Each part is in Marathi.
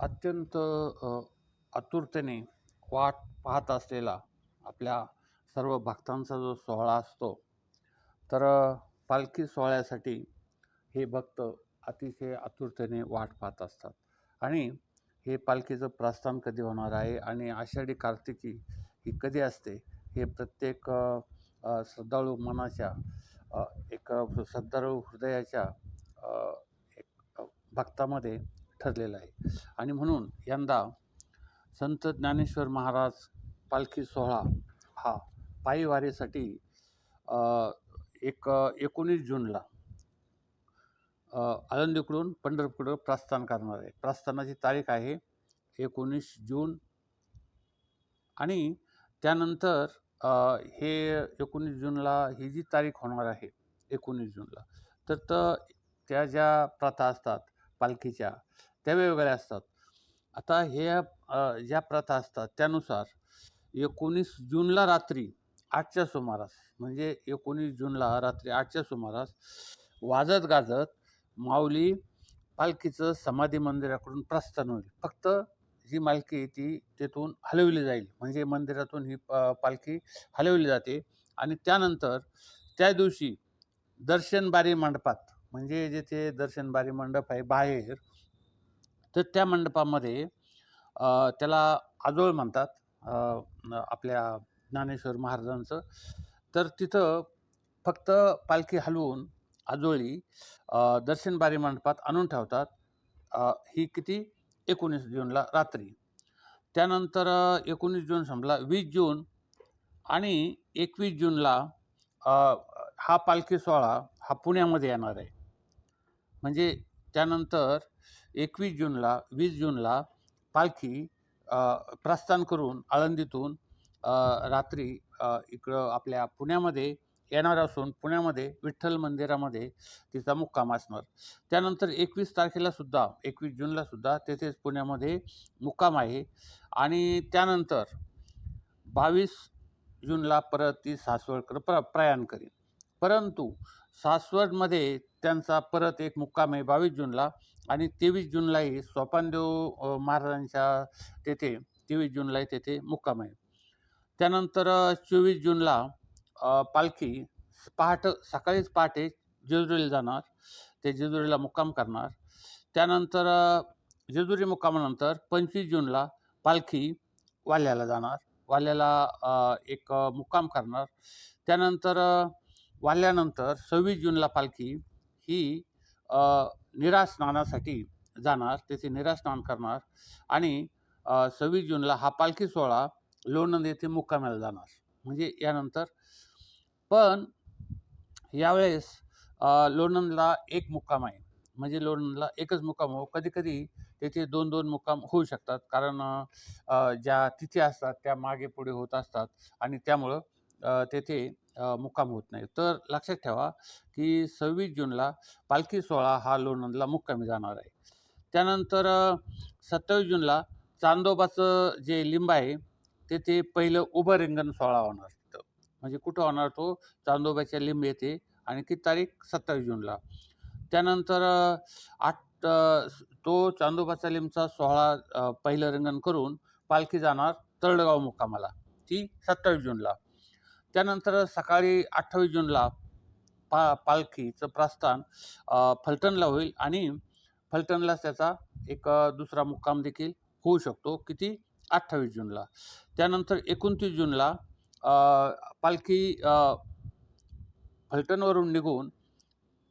अत्यंत आतुरतेने वाट पाहत असलेला आपल्या सर्व भक्तांचा जो सोहळा असतो तर पालखी सोहळ्यासाठी हे भक्त अतिशय आतुरतेने वाट पाहत असतात. आणि हे पालखीचं प्रस्थान कधी होणार आहे आणि आषाढी कार्तिकी ही कधी असते हे प्रत्येक श्रद्धाळू मनाच्या एक श्रद्धाळू हृदयाच्या एक भक्तामध्ये ठरलेलं आहे. आणि म्हणून यंदा संत ज्ञानेश्वर महाराज पालखी सोहळा हा पायी वारीसाठी एक एकोणीस जूनला आळंदीकडून पंढरपूरकडं प्रस्थान करणार आहे. प्रस्थानाची तारीख आहे एकोणीस जून. आणि त्यानंतर हे एकोणीस जूनला ही जी तारीख होणार आहे एकोणीस जूनला तर तर त्या ज्या प्रथा असतात पालखीच्या त्या वेगवेगळ्या असतात. आता हे ज्या प्रथा असतात त्यानुसार एकोणीस जूनला रात्री आठच्या सुमारास म्हणजे एकोणीस जूनला रात्री आठच्या सुमारास वाजत गाजत माऊली पालखीचं समाधी मंदिराकडून प्रस्थान होईल. फक्त जी मालकी ती तेथून हलवली जाईल. म्हणजे मंदिरातून ही प- पालखी हलवली जाते आणि त्यानंतर त्या दिवशी दर्शनबारी मंडपात म्हणजे जेथे दर्शनबारी मंडप आहे बाहेर तर त्या मंडपामध्ये त्याला आजोळ म्हणतात आपल्या ज्ञानेश्वर महाराजांचं. तर तिथं फक्त पालखी हलवून आजोळी दर्शनबारी मंडपात आणून ठेवतात. ही किती? एकोणीस जूनला रात्री. त्यानंतर एकोणीस जून संपला वीस जून आणि एकवीस जूनला हा पालखी सोहळा हा पुण्यामध्ये येणार आहे. म्हणजे त्यानंतर एकवीस जूनला वीस जूनला पालखी प्रस्थान करून आळंदीतून रात्री इकडं आपल्या पुण्यामध्ये येणार असून पुण्यामध्ये विठ्ठल मंदिरामध्ये तिचा मुक्काम असणार. त्यानंतर एकवीस तारखेला सुद्धा एकवीस जूनला सुद्धा तेथेच पुण्यामध्ये मुक्काम आहे. आणि त्यानंतर बावीस जूनला परत ती सासवडकडं प्र प्रयाण करेल परंतु सासवडमध्ये त्यांचा परत एक मुक्काम आहे बावीस जूनला. आणि तेवीस जूनलाही सोपानदेव महाराजांच्या तेथे तेवीस जूनलाही तेथे मुक्काम आहे. त्यानंतर चोवीस जूनला पालखी पहाट सकाळीच पहाटे जेजुरीला जाणार. ते जेजुरीला मुक्काम करणार. त्यानंतर जेजुरी मुक्कामानंतर पंचवीस जूनला पालखी वाल्याला जाणार. वाल्याला एक मुक्काम करणार. त्यानंतर वाल्यानंतर सव्वीस जूनला पालखी ही निरा स्नानासाठी जाणार तेथे निरा स्नान करणार आणि सव्वीस जूनला हा पालखी सोहळा लोणंद येथे मुक्कामाला जाणार. म्हणजे यानंतर पण यावेळेस लोणंदला एक मुक्काम आहे. म्हणजे लोणंदला एकच मुक्काम हो. कधी कधी तेथे दोन दोन मुक्काम होऊ शकतात. कारण ज्या तिथी असतात त्या मागे पुढे होत असतात आणि त्यामुळं तेथे मुक्काम होत नाही. तर लक्षात ठेवा की सव्वीस जूनला पालखी सोहळा हा लोणंदला मुक्कामी जाणार आहे. त्यानंतर सत्तावीस जूनला चांदोबाचं जे लिंब आहे तेथे पहिलं उभं रिंगण सोहळा होणार तिथं. म्हणजे कुठं होणार तो? चांदोबाच्या लिंब येथे आणि किती तारीख? सत्तावीस जूनला. त्यानंतर आठ तो चांदोबाचा लिंबचा सोहळा पहिलं रिंगण करून पालखी जाणार तळगाव मुक्कामाला. ती सत्तावीस जूनला. त्यानंतर सकाळी अठ्ठावीस जूनला पा पालखीचं प्रस्थान फलटणला होईल आणि फलटणला त्याचा एक दुसरा मुक्काम देखील होऊ शकतो किती? अठ्ठावीस जूनला. त्यानंतर एकोणतीस जूनला पालखी फलटणवरून निघून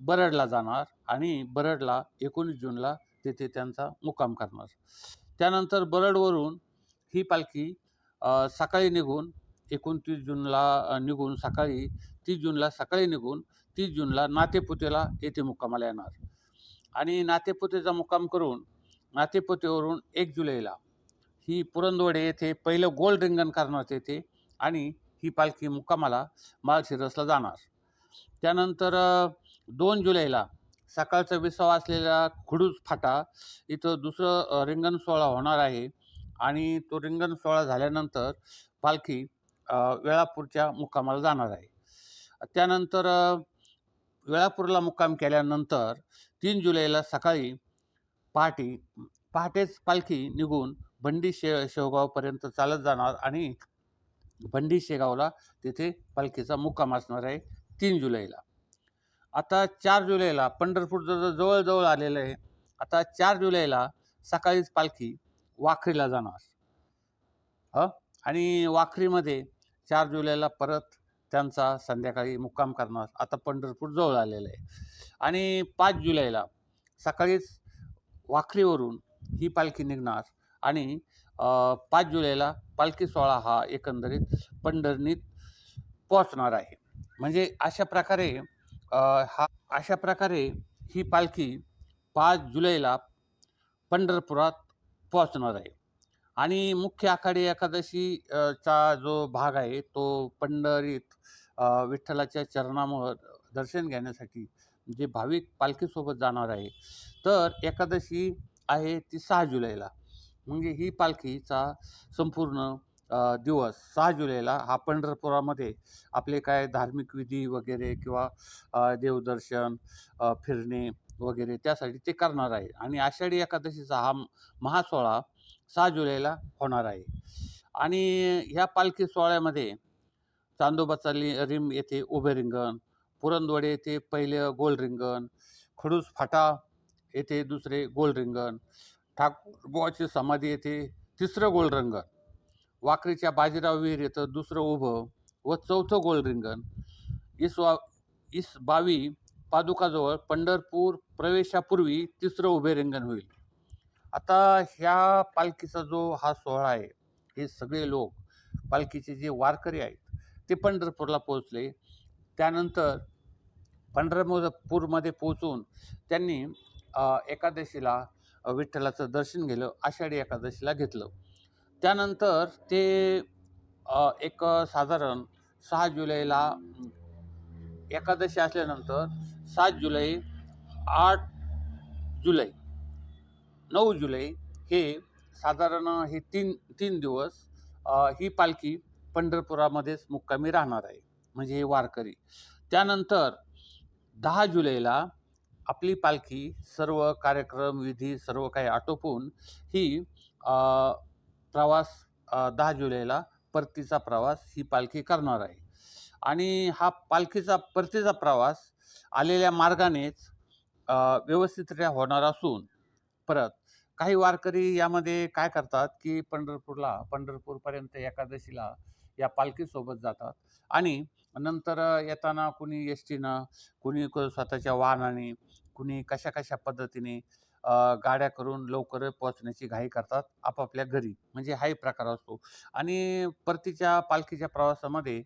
बरडला जाणार आणि बरडला एकोणीस जूनला तेथे त्यांचा मुक्काम करणार. त्यानंतर बरडवरून ही पालखी सकाळी निघून एकोणतीस जूनला निघून सकाळी तीस जूनला सकाळी निघून तीस जूनला नातेपुतेला येथे मुक्कामाला येणार. आणि नातेपुतेचा मुक्काम करून नातेपुतेवरून एक जुलैला ही पुरंदवडे येथे पहिलं गोल रिंगण करणार येथे आणि ही पालखी मुक्कामाला माळशिरसला जाणार. त्यानंतर दोन जुलैला सकाळचा विसावा असलेला खुडूस फाटा इथं दुसरं रिंगण सोहळा होणार आहे आणि तो रिंगण सोहळा झाल्यानंतर पालखी वेळापूरच्या मुक्कामाला जाणार आहे. त्यानंतर वेळापूरला मुक्काम केल्यानंतर तीन जुलैला सकाळी पहाटे पहाटेच पालखी निघून बंडी शे शेवगावपर्यंत चालत जाणार आणि बंडी शेगावला तिथे पालखीचा मुक्काम असणार आहे तीन जुलैला. आता चार जुलैला पंढरपूर जर जवळजवळ आलेलं आहे आता चार जुलैला सकाळीच पालखी वाखरीला जाणार. ह? आणि वाखरीमध्ये चार जुलैला परत त्यांचा संध्याकाळी मुक्काम करणार. आता पंढरपूर जवळ आलेलं आहे. आणि पाच जुलैला सकाळीच वाखरीवरून ही पालखी निघणार. आणि पाच जुलैला पालखी सोहळा हा एकंदरीत पंढरणीत पोचणार आहे. म्हणजे अशा प्रकारे हा अशा प्रकारे ही पालखी पाच जुलैला पंढरपुरात पोचणार आहे. आणि मुख्य आखाडी एकादशी चा जो भाग आहे तो पंढरीत विठ्ठलाच्या चरणामुळं दर्शन घेण्यासाठी जे भाविक पालखीसोबत जाणार आहे. तर एकादशी आहे ती सहा जुलैला. म्हणजे ही पालखीचा संपूर्ण दिवस सहा जुलैला हा पंढरपुरामध्ये आपले काय धार्मिक विधी वगैरे किंवा देवदर्शन फिरणे वगैरे त्यासाठी ते करणार आहे. आणि आषाढी एकादशीचा हा महासोहळा सहा जुलैला होणार आहे. आणि ह्या पालखी सोहळ्यामध्ये चांदोबाचा लि रिम येथे उभे रिंगण पुरंदवडे येथे पहिले गोल रिंगण खडूस फाटा येथे दुसरे गोल रिंगण ठाकूरबुवाची समाधी येथे तिसरं गोल रिंगण वाकरीच्या बाजीराव विहीर येथं दुसरं उभं व चौथं गोल रिंगण. इसवा इस बावी पादुकाजवळ पंढरपूर प्रवेशापूर्वी तिसरं उभे रिंगण होईल. आता ह्या पालखीचा जो हा सोहळा आहे हे सगळे लोक पालखीचे जे वारकरी आहेत ते पंढरपूरला पोहोचले. त्यानंतर पंढरपूरमध्ये पोहोचून त्यांनी एकादशीला विठ्ठलाचं दर्शन गेलं आषाढी एकादशीला घेतलं. त्यानंतर ते एक साधारण सहा जुलैला एकादशी असल्यानंतर सात जुलै आठ जुलै नऊ जुलै हे साधारण हे तीन तीन दिवस ही पालखी पंढरपुरामध्येच मुक्कामी राहणार आहे म्हणजे हे वारकरी. त्यानंतर दहा जुलैला आपली पालखी सर्व कार्यक्रम विधी सर्व काही आटोपून ही प्रवास दहा जुलैला परतीचा प्रवास ही पालखी करणार आहे. आणि हा पालखीचा परतीचा प्रवास आलेल्या मार्गानेच व्यवस्थितरित्या होणार असून परत. काही वारकरी यामध्ये काय करतात की पंढरपूरला पंढरपूरपर्यंत एकादशीला या पालखीसोबत जातात आणि नंतर येताना कुणी एस टीनं कुणी स्वतःच्या वाहनाने कुणी कशा कशा पद्धतीने गाड्या करून लवकर पोहोचण्याची घाई करतात आपापल्या घरी. म्हणजे हाही प्रकार असतो. आणि परतीच्या पालखीच्या प्रवासामध्ये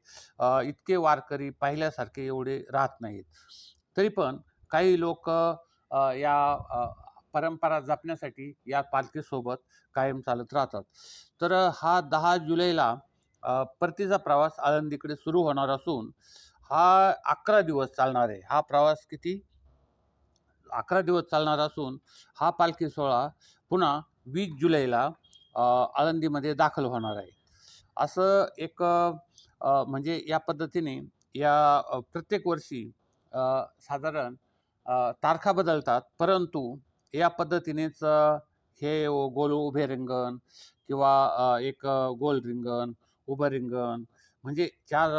इतके वारकरी पाहिल्यासारखे एवढे राहत नाहीत. तरी पण काही लोक या परंपरा जपण्यासाठी या पालखीसोबत कायम चालत राहतात. तर हा दहा जुलैला परतीचा प्रवास आळंदीकडे सुरू होणार असून हा अकरा दिवस चालणार आहे. हा प्रवास किती? अकरा दिवस चालणार असून हा पालखी सोहळा पुन्हा वीस जुलैला आळंदीमध्ये दाखल होणार आहे. असं एक म्हणजे या पद्धतीने या प्रत्येक वर्षी साधारण तारखा बदलतात. परंतु या पद्धतीनेच हे गोल उभे रिंगण किंवा एक गोल रिंगण उभं रिंगण म्हणजे चार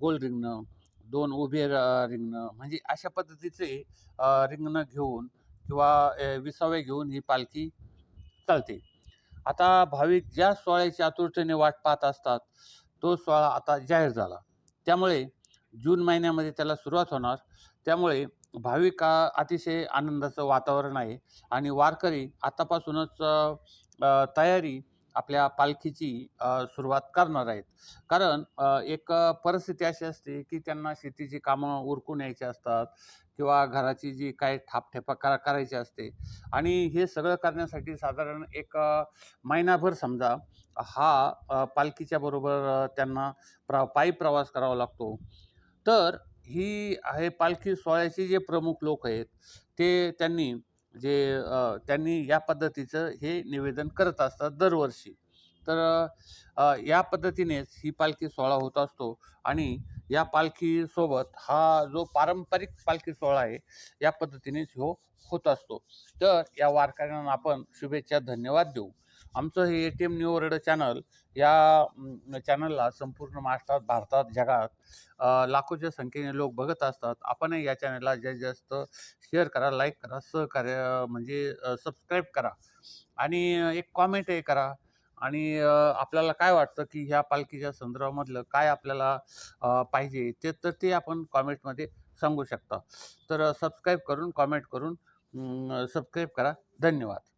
गोल रिंगणं दोन उभे र- रिंगणं म्हणजे अशा पद्धतीचे रिंगणं घेऊन किंवा विसावे घेऊन ही पालखी चालते. आता भाविक ज्या सोहळ्याची आतुरतेने वाट पाहत असतात तो सोहळा आता जाहीर झाला. त्यामुळे जून महिन्यामध्ये त्याला सुरुवात होणार. त्यामुळे भाविक हा अतिशय आनंदाचं वातावरण आहे आणि वारकरी आतापासूनच तयारी आपल्या पालखीची सुरुवात करणार आहेत. कारण एक परिस्थिती अशी असते की त्यांना शेतीची कामं उरकून यायची असतात किंवा घराची जी काही थापठेपा करा करायची असते. आणि हे सगळं करण्यासाठी साधारण एक महिनाभर समजा हा पालखीच्या बरोबर त्यांना प्र पायी प्रवास करावा लागतो. तर ही आहे पालखी सोहळ्याचे जे प्रमुख लोक आहेत ते त्यांनी जे त्यांनी या पद्धतीचं हे निवेदन करत असतात दरवर्षी. तर या पद्धतीनेच ही पालखी सोहळा होत असतो आणि या पालखीसोबत हा जो पारंपरिक पालखी सोहळा आहे या पद्धतीनेच हो होत असतो. तर या वारकऱ्यांना आपण शुभेच्छा धन्यवाद देऊ. आमचं हे A T M new world channel या चॅनलला संपूर्ण महाराष्ट्रात भारतात जगात लाखोच्या संख्येने लोक बघत असतात. आपणही या चॅनलला जास्तीत जास्त शेअर करा लाईक करा सहकार्य म्हणजे सबस्क्राईब करा. आणि एक कॉमेंटही करा. आणि आपल्याला काय वाटतं की ह्या पालखीच्या संदर्भामधलं काय आपल्याला पाहिजे ते तर ते आपण कॉमेंटमध्ये सांगू शकता. तर सबस्क्राईब करून कॉमेंट करून सबस्क्राईब करा. धन्यवाद.